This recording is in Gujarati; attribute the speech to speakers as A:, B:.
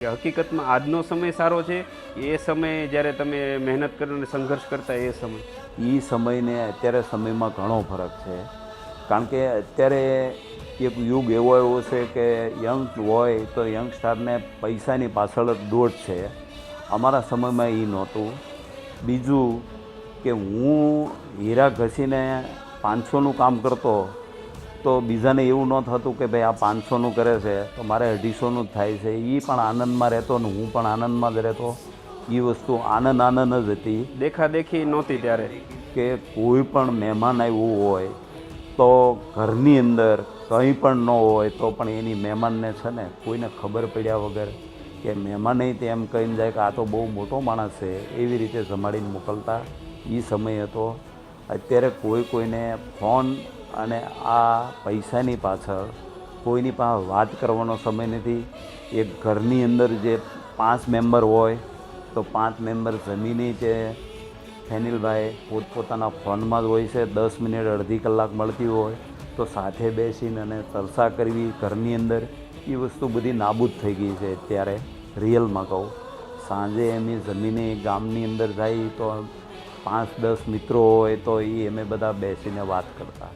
A: કે હકીકતમાં આજનો સમય સારો છે? એ સમય જ્યારે તમે મહેનત કરીને સંઘર્ષ કરતા એ સમય?
B: એ સમયને અત્યારે સમયમાં ઘણો ફરક છે. કારણ કે અત્યારે એક યુગ એવો એવો છે કે યંગ હોય તો યંગસ્ટારને પૈસાની પાછળ દોડ છે. અમારા સમયમાં એ નહોતું. બીજું કે હું હીરા ઘસીને પાંચસોનું કામ કરતો તો બીજાને એવું ન થતું કે ભાઈ આ પાંચસોનું કરે છે તો મારે અઢીસોનું જ થાય છે. એ પણ આનંદમાં રહેતો ને હું પણ આનંદમાં જ રહેતો. એ વસ્તુ આનંદ આનંદ જ હતી.
A: દેખાદેખી નહોતી ત્યારે.
B: કે કોઈ પણ મહેમાન આવ્યું હોય તો ઘરની અંદર કંઈ પણ ન હોય તો પણ એની મહેમાનને છે ને કોઈને ખબર પડ્યા વગર કે મહેમાને એમ કહીને જાય કે આ તો બહુ મોટો માણસ છે એવી રીતે જમાડીને મોકલતા. એ સમય હતો. અત્યારે કોઈ કોઈને ફોન અને આ પૈસાની પાછળ કોઈની પાસે વાત કરવાનો સમય નથી. એક ઘરની અંદર જે પાંચ મેમ્બર હોય, તો પાંચ મેમ્બર જમીની જે ફેનિલભાઈ પોતપોતાના ફોનમાં જ હોય છે, દસ મિનિટ અડધી કલાક મળતી હોય, તો સાથે બેસીને અને ચર્ચા કરવી ઘરની અંદર, એ વસ્તુ બધી નાબૂદ થઈ ગઈ છે ત્યારે રિયલમાં કહું. સાંજે એમની જમીને ગામની અંદર જાય તો પાંચ દસ મિત્રો હોય, તો એ અમે બધા બેસીને વાત કરતા.